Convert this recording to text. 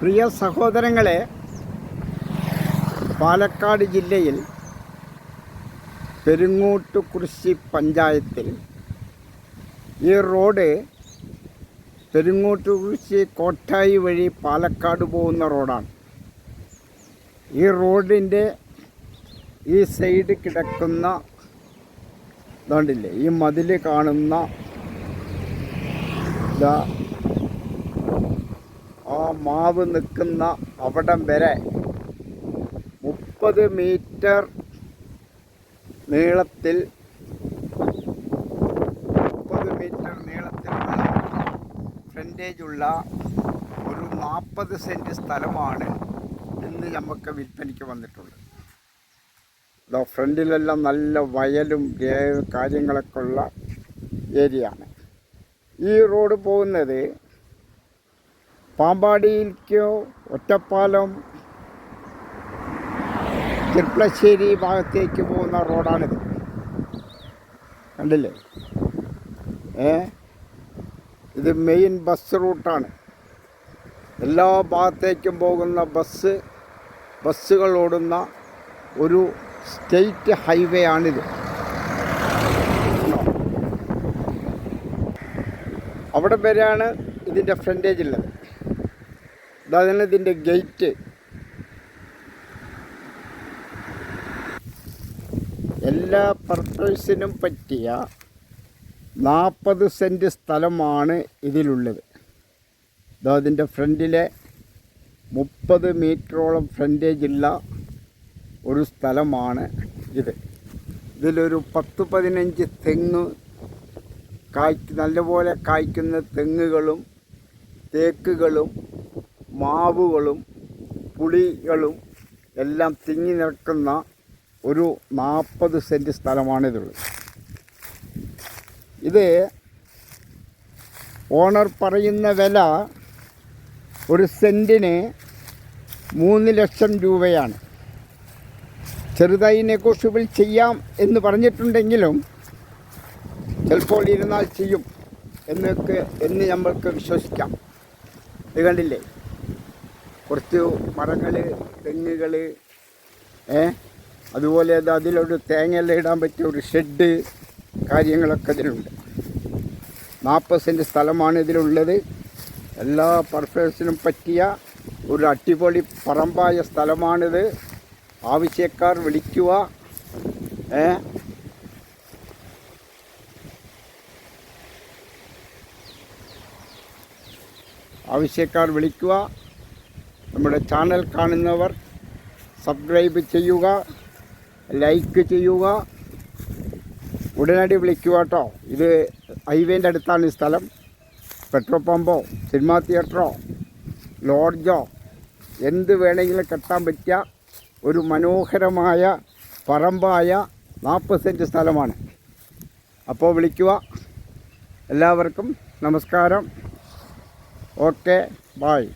പ്രിയ സഹോദരങ്ങളെ പാലക്കാട് ജില്ലയിൽ പെരുങ്ങോട്ടുകുറിശി പഞ്ചായത്തിൽ ഈ റോഡ് പെരുങ്ങോട്ടുകുറിശി കോട്ടായി വഴി പാലക്കാട് പോകുന്ന റോഡാണ്. ഈ റോഡിന്റെ ഈ സൈഡ് കിടക്കുന്ന ഇതാണ്ടില്ലേ ഈ മതിൽ കാണുന്ന ആ മാവ് നിൽക്കുന്ന അവിടം വരെ മുപ്പത് മീറ്റർ നീളത്തിൽ മുപ്പത് മീറ്റർ നീളത്തിലുള്ള ഫ്രണ്ടേജുള്ള ഒരു നാൽപ്പത് സെന്റ് സ്ഥലമാണ് ഇന്ന് നമുക്ക് വിൽപ്പനയ്ക്ക് വന്നിട്ടുള്ളത്. അതോ ഫ്രണ്ടിലെല്ലാം നല്ല വയലും കാര്യങ്ങളൊക്കെ ഉള്ള ഏരിയയാണ്. ഈ റോഡ് പോകുന്നത് പാമ്പാടിയിലേക്കോ ഒറ്റപ്പാലം ചെർപ്പളശ്ശേരി ഭാഗത്തേക്ക് പോകുന്ന റോഡാണിത്. കണ്ടില്ലേ? ഏ? ഇത് മെയിൻ ബസ് റൂട്ടാണ്. എല്ലാ ഭാഗത്തേക്കും പോകുന്ന ബസ് ബസ്സുകൾ ഓടുന്ന ഒരു സ്റ്റേറ്റ് ഹൈവേ ആണിത്? അവിടെ വരെയാണ് ഇതിന്റെ ഫ്രണ്ടേജ് ഉള്ളത്. അതാണ് ഇതിന്റെ ഗേറ്റ്. എല്ലാ പർപ്പസിനും പറ്റിയ നാൽപ്പത് സെന്റ് സ്ഥലമാണ് ഇതിലുള്ളത്. ഇതാ അതിന്റെ ഫ്രണ്ടിലെ മുപ്പത് മീറ്ററോളം ഫ്രണ്ടേജുള്ള ഒരു സ്ഥലമാണ് ഇത്. ഇതിലൊരു പത്ത് പതിനഞ്ച് തെങ്ങ് കായ് നല്ലപോലെ കായ്ക്കുന്ന തെങ്ങുകളും തേക്കുകളും മാവുകളും പുളികളും എല്ലാം തിങ്ങി നിൽക്കുന്ന ഒരു നാൽപ്പത് സെന്റ് സ്ഥലമാണിതുള്ളത്. ഇത് ഓണർ പറയുന്ന വില ഒരു സെന്റിന് മൂന്ന് ലക്ഷം രൂപയാണ്. ചെറുതായി നെഗോഷ്യബിൾ ചെയ്യാം എന്ന് പറഞ്ഞിട്ടുണ്ടെങ്കിലും ചിലപ്പോൾ ഇരുന്നാൽ ചെയ്യും എന്നൊക്കെ എന്ന് നമ്മൾക്ക് വിശ്വസിക്കാം. ഇത് കണ്ടില്ലേ? കുറച്ച് മരങ്ങൾ തെങ്ങുകൾ ഏ? അതുപോലെ അത് അതിലൊരു തേങ്ങയെല്ലാം ഇടാൻ പറ്റിയ ഒരു ഷെഡ് കാര്യങ്ങളൊക്കെ ഇതിലുണ്ട്. നാൽപ്പത് സെന്റ് സ്ഥലമാണ് ഇതിലുള്ളത്. എല്ലാ പർപ്പസിനും പറ്റിയ ഒരു അടിപൊളി പറമ്പായ സ്ഥലമാണിത്. ആവശ്യക്കാർ വിളിക്കുക ഏ? ആവശ്യക്കാർ വിളിക്കുക. നമ്മുടെ ചാനൽ കാണുന്നവർ സബ്സ്ക്രൈബ് ചെയ്യുക ലൈക്ക് ചെയ്യുക. ഉടനടി വിളിക്കുക കേട്ടോ. ഇത് ഹൈവേന്റെ അടുത്താണ് ഈ സ്ഥലം. പെട്രോൾ പമ്പോ സിനിമാ തിയേറ്ററോ ലോഡ്ജോ എന്ത് വേണമെങ്കിലും കെട്ടാൻ പറ്റിയ ഒരു മനോഹരമായ പറമ്പായ നാൽപ്പത് സെന്റ് സ്ഥലമാണ്. അപ്പോൾ വിളിക്കുക. എല്ലാവർക്കും നമസ്കാരം. Okay bye